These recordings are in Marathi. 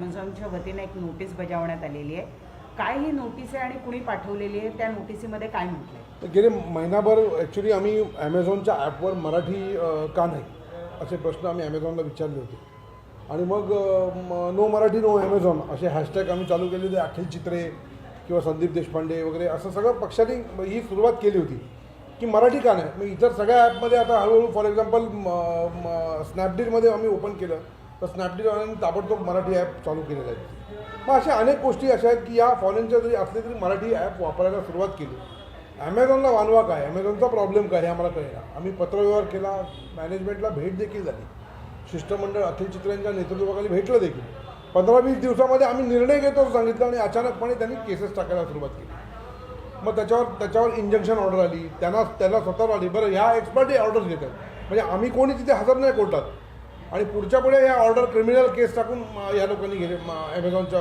ॲमेझॉनच्या वतीने एक नोटीस बजावण्यात आलेली आहे. काय ही नोटीस आहे आणि कुणी पाठवलेली आहे? त्या नोटिसीमध्ये काय म्हटलं आहे गेले महिनाभर ॲक्च्युली आम्ही ॲमेझॉनच्या ॲपवर मराठी का नाही असे प्रश्न आम्ही ॲमेझॉनला विचारले होते. आणि मग नो मराठी नो ॲमेझॉन असे हॅशटॅग आम्ही चालू केले होते. अखिल चित्रे किंवा संदीप देशपांडे वगैरे असं सगळं पक्षाने ही सुरुवात केली होती की मराठी का नाही? मग इतर सगळ्या ॲपमध्ये आता हळूहळू फॉर एक्झाम्पल स्नॅपडीलमध्ये आम्ही ओपन केलं. तर स्नॅपडीलवाल्यांनी ताबडतोब मराठी ॲप चालू केलेलं आहे मग अशा अनेक गोष्टी अशा आहेत की या फॉरेनच्या जरी असले तरी मराठी ॲप वापरायला सुरुवात केली. ॲमेझॉनला वानवा काय? ॲमेझॉनचा प्रॉब्लेम काय हे आम्हाला कळेना. आम्ही पत्रव्यवहार केला मॅनेजमेंटला भेट देखील झाली. शिष्टमंडळ अखिल चित्रांच्या नेतृत्वाखाली भेटलं देखील. पंधरा वीस दिवसामध्ये आम्ही निर्णय घेतो असं सांगितलं आणि अचानकपणे त्यांनी केसेस टाकायला सुरुवात केली. मग त्याच्यावर त्याच्यावर इंजेक्शन ऑर्डर आली. त्यांना त्याला स्वतःवर आली. बरं ह्या एक्सपर्टही ऑर्डर घेतात. म्हणजे आम्ही कोणी तिथे हजर नाही कोर्टात. आणि पुढच्या पुढे या ऑर्डर क्रिमिनल केस टाकून या लोकांनी गेले ॲमेझॉनच्या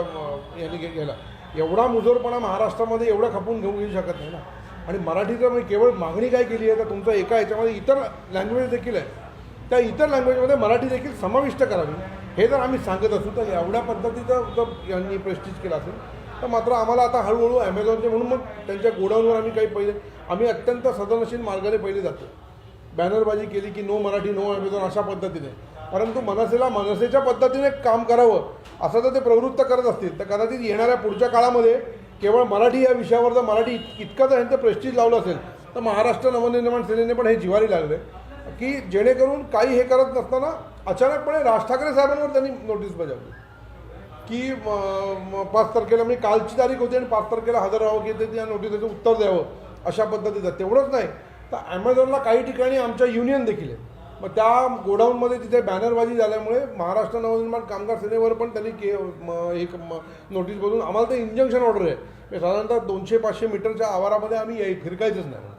यांनी घे- गेला. एवढा मुजोरपणा महाराष्ट्रामध्ये एवढं खपून घेऊ घेऊ शकत नाही ना. आणि मराठीचं मी केवळ मागणी काय केली आहे तर तुमचं एका याच्यामध्ये इतर लँग्वेज देखील आहे. त्या इतर लँग्वेजमध्ये मराठी देखील समाविष्ट करावी. हे जर आम्ही सांगत असू तर एवढ्या पद्धतीचं जर यांनी प्रेस्टिज केला असेल तर मात्र आम्हाला आता हळूहळू ॲमेझॉनचे म्हणून मग त्यांच्या गोडाऊनवर आम्ही काही पहिले आम्ही अत्यंत सदनशील मार्गाने पहिले जातो. बॅनरबाजी केली की नो मराठी नो ॲमेझॉन अशा पद्धतीने. परंतु मनसेला मनसेच्या पद्धतीने काम करावं असं जर ते प्रवृत्त करत असतील. तर कदाचित येणाऱ्या पुढच्या काळामध्ये केवळ मराठी या विषयावर जर मराठी इतकं जर ह्यांचं प्रेस्टीज लावलं असेल तर महाराष्ट्र नवनिर्माण सेनेने पण हे जिवारी लागले. की जेणेकरून काही हे करत नसताना अचानकपणे राज ठाकरे साहेबांवर त्यांनी नोटीस बजावली. की पाच तारखेला म्हणजे कालची तारीख होती आणि पाच तारखेला हजर राहावं की ते त्या नोटिसीचं उत्तर द्यावं अशा पद्धतीचं. तेवढंच नाही. तर ॲमेझॉनला काही ठिकाणी आमच्या युनियन देखील आहे मग त्या गोडाऊनमध्ये तिथे बॅनरबाजी झाल्यामुळे महाराष्ट्र नवनिर्माण कामगार सेनेवर पण त्यांनी के एक म, नोटीस बघून आम्हाला ते इंजंक्शन ऑर्डर आहे. म्हणजे साधारणतः दोनशे पाचशे मीटरच्या आवारामध्ये आम्ही फिरकायचंच नाही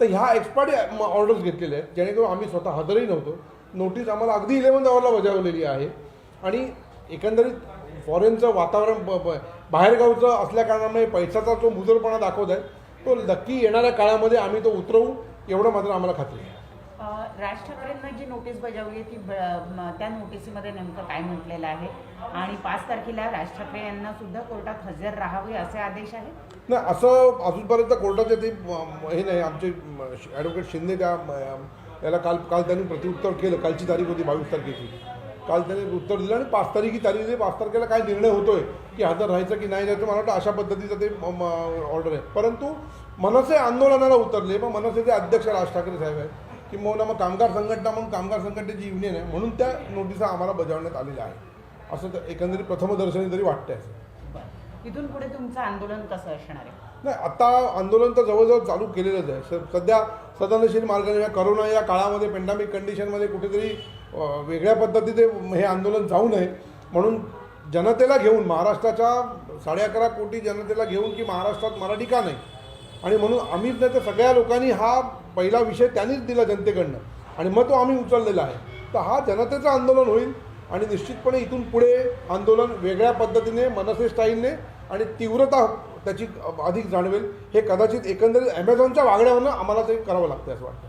तर ह्या एक्सपर्ट ऑर्डर्स घेतलेल्या आहेत जेणेकरून आम्ही स्वतः हजरही नव्हतो. नोटीस आम्हाला अगदी इलेव्हन आवरला बजावलेली आहे. आणि एकंदरीत फॉरेनचं वातावरण ब बाहेरगावचं असल्याकारणामुळे पैशाचा जो मुजरपणा दाखवत आहे तो नक्की येणाऱ्या काळामध्ये आम्ही तो उतरवू एवढं मात्र आम्हाला खात्री आहे. राज ठाकरेंना जी नोटीस बजावली आहे ती ब- त्या नोटीसीमध्ये नेमकं काय म्हटलेलं आहे? आणि पाच तारखेला राज ठाकरे यांना सुद्धा कोर्टात हजर राहावे असे आदेश आहेत? नाही असं अजूनपर्यंत कोर्टाचे ते हे नाही. आमचे ॲडव्होकेट शिंदे त्या याला काल काल त्यांनी प्रत्युत्तर केलं कालची तारीख होती बावीस तारखेची. काल त्यांनी उत्तर दिलं आणि पाच तारीख ही तारीख दिली पाच तारखेला काय निर्णय होतोय की हजर राहायचं की नाही राहायचं मला वाटतं अशा पद्धतीचं ते ऑर्डर आहे. परंतु मनसे आंदोलनाला उतरले. मग मनसेचे अध्यक्ष राज ठाकरे साहेब आहेत. की मग मग कामगार संघटना म्हणून कामगार संघटनेची युनियन आहे. म्हणून त्या नोटिसा आम्हाला बजावण्यात आलेल्या आहे असं तर एकंदरीत प्रथमदर्शनी तरी वाटतंय इथून पुढे तुमचं आंदोलन कसं असणार आहे? नाही आता आंदोलन तर जवळजवळ चालू केलेलंच आहे. सध्या सदनशील मार्गाने या करोना या काळामध्ये पेंडामिक कंडिशनमध्ये कुठेतरी वेगळ्या पद्धतीने हे आंदोलन जाऊ नये. म्हणून जनतेला घेऊन महाराष्ट्राच्या साडे अकरा कोटी जनतेला घेऊन की महाराष्ट्रात मराठी का नाही. आणि म्हणून आम्हीच नाही तर सगळ्या लोकांनी हा पहिला विषय त्यांनीच दिला जनतेकडनं. आणि मग तो आम्ही उचललेला आहे. तर हा जनतेचं आंदोलन होईल आणि निश्चितपणे इथून पुढे आंदोलन वेगळ्या पद्धतीने मनसे स्टाईलने आणि तीव्रता त्याची अधिक जाणवेल. हे कदाचित एकंदरीत ॲमेझॉनच्या वागण्यावरनं आम्हाला ते करावं लागतं असं वाटतं